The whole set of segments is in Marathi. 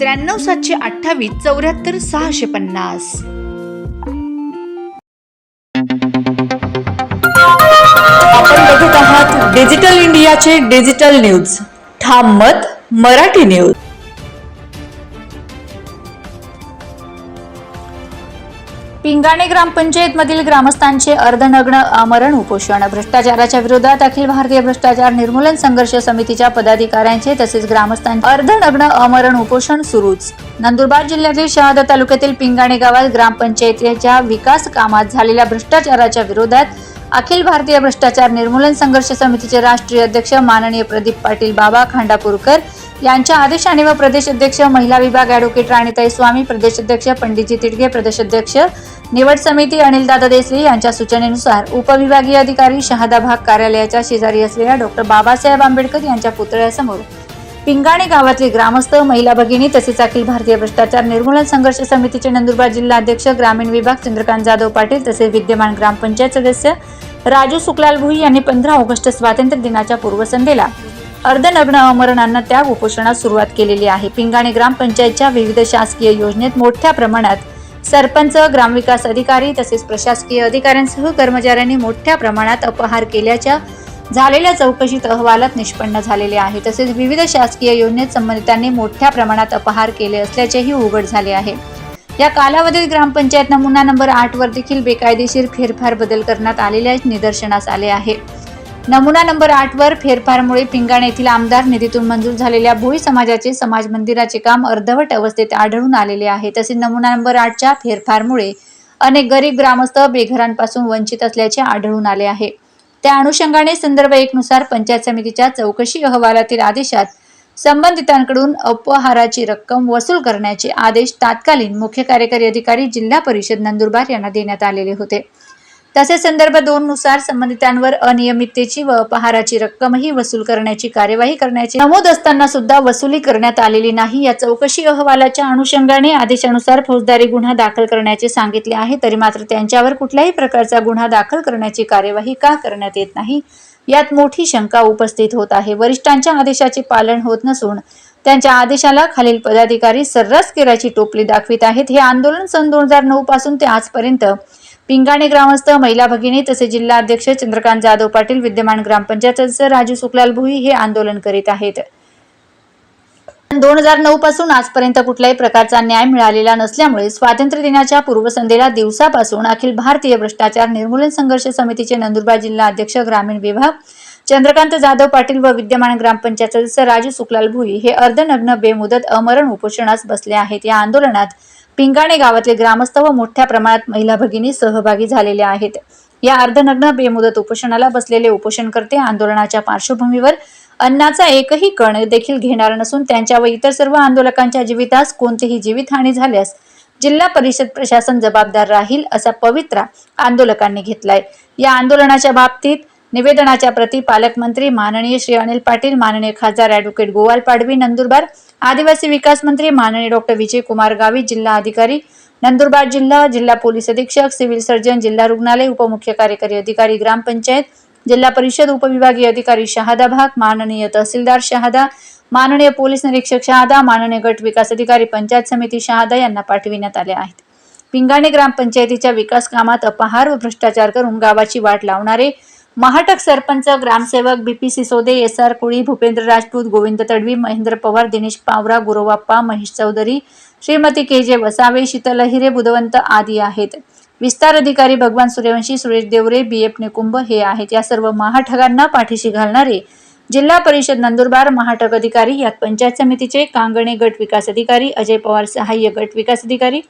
त्र्याण्णव सातशे अठ्ठावीस चौऱ्याहत्तर सहाशे पन्नास. आपण बघत आहात डिजिटल इंडियाचे डिजिटल न्यूज. ठाम मत मराठी न्यूज. पिंगाणे ग्रामपंचायत मधील ग्रामस्थांचे अर्धनग्न आमरण उपोषण. भ्रष्टाचाराच्या विरोधात अखिल भारतीय भ्रष्टाचार निर्मूलन संघर्ष समितीच्या पदाधिकाऱ्यांचे तसेच ग्रामस्थांचे अर्धनग्न आमरण उपोषण सुरूच. नंदुरबार जिल्ह्यातील शहादा तालुक्यातील पिंगाणे गावात ग्रामपंचायतीच्या विकास कामात झालेल्या भ्रष्टाचाराच्या विरोधात अखिल भारतीय भ्रष्टाचार निर्मूलन संघर्ष समितीचे राष्ट्रीय अध्यक्ष माननीय प्रदीप पाटील बाबा खांडापूरकर यांच्या आदेशाने व प्रदेश अध्यक्ष महिला विभाग ॲडव्होकेट राणीताई स्वामी प्रदेश अध्यक्ष पंडितजी तिडगे प्रदेश अध्यक्ष निवड समिती अनिलदादा देसले यांच्या सूचनेनुसार उपविभागीय अधिकारी शहादा भाग कार्यालयाच्या शेजारी असलेल्या डॉक्टर बाबासाहेब आंबेडकर यांच्या पुतळ्यासमोर पिंगाणे गावातले ग्रामस्थ महिला भगिनी तसेच अखिल भारतीय भ्रष्टाचार निर्मूलन संघर्ष समितीचे नंदुरबार जिल्हा अध्यक्ष ग्रामीण विभाग चंद्रकांत जाधव पाटील तसेच विद्यमान ग्रामपंचायत सदस्य राजू सुकलाल भुई यांनी पंधरा ऑगस्ट स्वातंत्र्य दिनाच्या पूर्वसंध्येला अर्धनग्न अमरणांना त्याग उपोषणास सुरुवात केलेली आहे. पिंगाणे ग्रामपंचायतच्या विविध शासकीय योजनेत मोठ्या प्रमाणात सरपंच ग्रामविकास अधिकारी तसेच प्रशासकीय अधिकाऱ्यांसह कर्मचाऱ्यांनी मोठ्या प्रमाणात अपहार केल्याच्या झालेल्या चौकशीत अहवालात निष्पन्न झालेले आहे. तसेच विविध शासकीय योजनेत संबंधितांनी मोठ्या प्रमाणात अपहार केले असल्याचेही उघड झाले आहे. या कालावधीत ग्रामपंचायत नमुना नंबर आठ वर देखील बेकायदेशीर फेरफार बदल करण्यात आलेल्या निदर्शनास आले आहे. नमुना नंबर आठ वर फेरफारमुळे पिंगाण येथील आमदार निधीतून मंजूर झालेल्या भोई समाजाचे समाज मंदिराचे काम अर्धवट अवस्थेत आढळून आलेले आहे. तसेच नमुना नंबर आठच्या फेरफारमुळे अनेक गरीब ग्रामस्थ बेघरांपासून वंचित असल्याचे आढळून आले आहे. त्या अनुषंगाने संदर्भ एकनुसार पंचायत समितीच्या चौकशी अहवालातील आदेशात संबंधितांकडून अपहाराची रक्कम वसूल करण्याचे आदेश तात्कालीन मुख्य कार्यकारी अधिकारी जिल्हा परिषद नंदुरबार यांना देण्यात आलेले होते. तसेच संदर्भ दोन नुसार संबंधितांवर अनियमिततेची व अपहाराची रक्कमही वसूल करण्याची कार्यवाही करण्याची नमूद असताना सुद्धा वसुली करण्यात आलेली नाही. या चौकशी अहवालाच्या अनुषंगाने आदेशानुसार फौजदारी गुन्हा दाखल करण्याचे सांगितले आहे. तरी मात्र त्यांच्यावर कुठल्याही प्रकारचा गुन्हा दाखल करण्याची कार्यवाही का करण्यात येत नाही? यात मोठी शंका उपस्थित होत आहे. वरिष्ठांच्या आदेशाचे पालन होत नसून त्यांच्या आदेशाला खालील पदाधिकारी सर्रास केराची टोपली दाखवित आहेत. हे आंदोलन सन दोन हजार नऊ पासून ते आजपर्यंत पिंगाणे ग्रामस्थ महिला भगिनी तसे जिल्हा अध्यक्ष चंद्रकांत जाधव पाटील विद्यमान ग्रामपंचायत सदस्य राजू सुखलाल भुई हे आंदोलन करीत आहेत. दोन हजार नऊ पासून आजपर्यंत कुठल्याही प्रकारचा न्याय मिळालेला नसल्यामुळे स्वातंत्र्य दिनाच्या पूर्वसंध्येला दिवसापासून अखिल भारतीय भ्रष्टाचार निर्मूलन संघर्ष समितीचे नंदुरबार जिल्हा अध्यक्ष ग्रामीण विभाग चंद्रकांत जाधव पाटील व विद्यमान ग्रामपंचायत सदस्य राजू सुखलाल भुई हे अर्धनग्न बेमुदत अमरण उपोषणास बसले आहेत. या आंदोलनात पिंगाणे गावातले ग्रामस्थ व मोठ्या प्रमाणात महिला भगिनी सहभागी झालेल्या आहेत. या अर्धनग्न बेमुदत उपोषणाला बसलेले उपोषणकर्ते आंदोलनाच्या पार्श्वभूमीवर अन्नाचा एकही कण देखील घेणार नसून त्यांच्या व इतर सर्व आंदोलकांच्या जीवितास कोणतीही जीवितहानी झाल्यास जिल्हा परिषद प्रशासन जबाबदार राहील असा पवित्रा आंदोलकांनी घेतलाय. या आंदोलनाच्या बाबतीत निवेदनाच्या प्रती पालकमंत्री माननीय श्री अनिल पाटील माननीय खासदार ॲडव्होकेट गोवाल पाडवी नंदुरबार आदिवासी विकास मंत्री माननीय डॉक्टर विजय कुमार गावी जिल्हा अधिकारी नंदुरबार जिल्हा जिल्हा पोलीस अधीक्षक सिव्हिल सर्जन जिल्हा रुग्णालय उपमुख्य कार्यकारी अधिकारी ग्रामपंचायत जिल्हा परिषद उपविभागीय अधिकारी शहादा भाग माननीय तहसीलदार शहादा माननीय पोलीस निरीक्षक शहादा माननीय गट विकास अधिकारी पंचायत समिती शहादा यांना पाठविण्यात आले आहेत. पिंगाणे ग्रामपंचायतीच्या विकास कामात अपहार व भ्रष्टाचार करून गावाची वाट लावणारे महाटक सरपंच ग्रामसेवक B P Sisode S R Kuli Bhupendra Rajput Govind Tadvi Mahendra Pawar Dinesh Pawara Guruvappa Mahesh Chaudhari Shrimati K J Vasave Sheetal हिरे बुधवंत आदी आहेत. विस्तार अधिकारी भगवान सूर्यवंशी सुरेश देवरे बी एफ निकुंभ हे आहेत. या सर्व महाठगांना पाठीशी घालणारे जिल्हा परिषद नंदुरबार महाटक अधिकारी यात पंचायत समितीचे कांगणे गट विकास अधिकारी अजय पवार सहाय्य गट विकास अधिकारी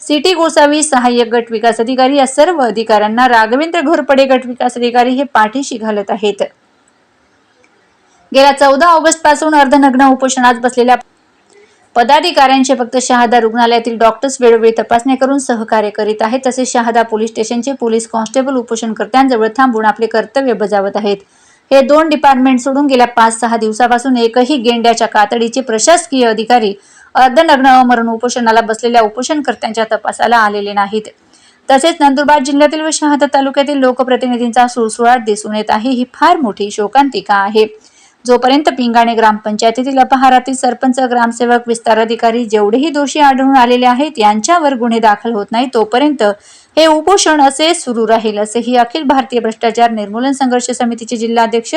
सिटी गोसावी सहाय्यक गट विकास अधिकारी या सर्व अधिकाऱ्यांना राघवेंद्र घोरपडे गट विकास अधिकारी हे पाठीशी घालत आहेत. गेल्या चौदा ऑगस्टपासून अर्धनग्न उपोषणात बसलेल्या पदाधिकाऱ्यांचे फक्त शहादा रुग्णालयातील डॉक्टर्स वेळोवेळी तपासणी करून सहकार्य करीत आहेत. तसेच शहादा पोलीस स्टेशनचे पोलीस कॉन्स्टेबल उपोषणकर्त्यांजवळ थांबून आपले कर्तव्य बजावत आहेत. हे दोन डिपार्टमेंट सोडून गेल्या पाच सहा दिवसापासून एकही गेंड्याच्या कातडीचे प्रशासकीय अधिकारी अर्धनग्न अमरण उपोषणाला बसलेल्या उपोषणकर्त्यांच्या तपासाला आलेले नाहीत. तसेच नंदुरबार जिल्ह्यातील व शहादा तालुक्यातील लोकप्रतिनिधींचा सुळसुळाट दिसून येत आहे. ही फार मोठी शोकांतिका आहे. जोपर्यंत पिंगाणे ग्रामपंचायतीतील अपहारातील सरपंच ग्रामसेवक विस्तार अधिकारी जेवढेही दोषी आढळून आलेले आहेत यांच्यावर गुन्हे दाखल होत नाही तोपर्यंत हे उपोषण असे सुरू राहील असेही अखिल भारतीय भ्रष्टाचार निर्मूलन संघर्ष समितीचे जिल्हाध्यक्ष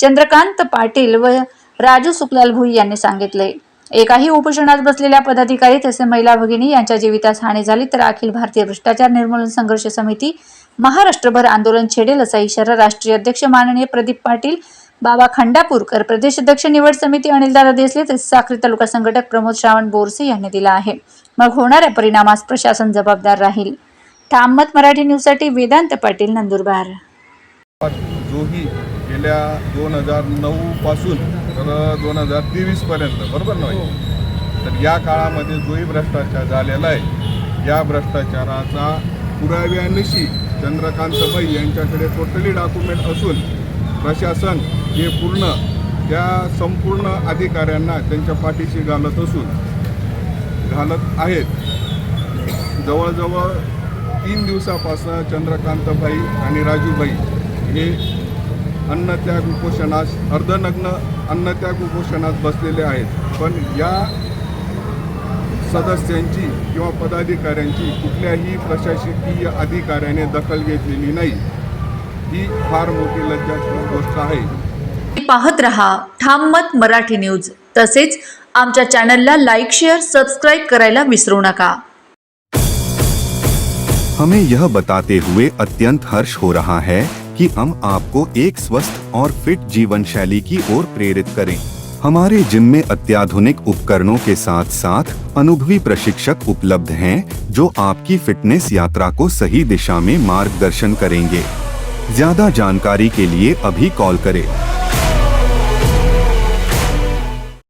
चंद्रकांत पाटील व राजू सुकलाल भुई यांनी सांगितले. एकाही उपोषणात बसलेल्या पदाधिकारी तसे महिला भगिनी यांच्या जीवितास हानी झाली तर अखिल भारतीय भ्रष्टाचार निर्मूलन संघर्ष समिती महाराष्ट्रभर आंदोलन छेडेल असा इशारा राष्ट्रीय अध्यक्ष माननीय प्रदीप पाटील बाबा खंडापूरकर प्रदेश अध्यक्ष निवड समिती अनिलदादा देसले तसेच साखरी तालुका संघटक प्रमोद श्रावण बोरसे यांनी दिला आहे. मग होणाऱ्या परिणामास प्रशासन जबाबदार राहील. ठाममत मराठी न्यूजसाठी वेदांत पाटील नंदुरबार. जोही गेल्या दोन हजार नऊपासून तर दोन हजार तेवीसपर्यंत बरोबर नाही तर या काळामध्ये जोही भ्रष्टाचार झालेला आहे. या भ्रष्टाचाराचा पुराव्यानिशी चंद्रकांत चंद्रकांतबाई यांच्याकडे टोटली डॉक्युमेंट असून प्रशासन हे पूर्ण त्या संपूर्ण अधिकाऱ्यांना त्यांच्या पाठीशी घालत असून घालत आहेत. जवळजवळ तीन दिवसापासून चंद्रकांतबाई आणि राजूबाई हे अन्नत्याग उपोषणास अर्धनग्न अन्नत्याग उपोषणास बसलेले आहेत. पण या सदस्यांची किंवा पदाधिकाऱ्यांची कुठल्याही प्रशासकीय अधिकाऱ्याने दखल घेतलेली नाही. ही फार मोठी लज्जास्पद गोष्ट आहे. पाहत रहा. ठाममत मराठी न्यूज़ तसेच आमच्या चॅनलला लाईक शेअर सबस्क्राईब करायला विसरू नका. हमें यह बताते हुए अत्यंत हर्ष हो रहा है कि हम आपको एक स्वस्थ और फिट जीवन शैली की ओर प्रेरित करें. हमारे जिम में अत्याधुनिक उपकरणों के साथ साथ अनुभवी प्रशिक्षक उपलब्ध हैं जो आपकी फिटनेस यात्रा को सही दिशा में मार्गदर्शन करेंगे. ज़्यादा जानकारी के लिए अभी कॉल करें।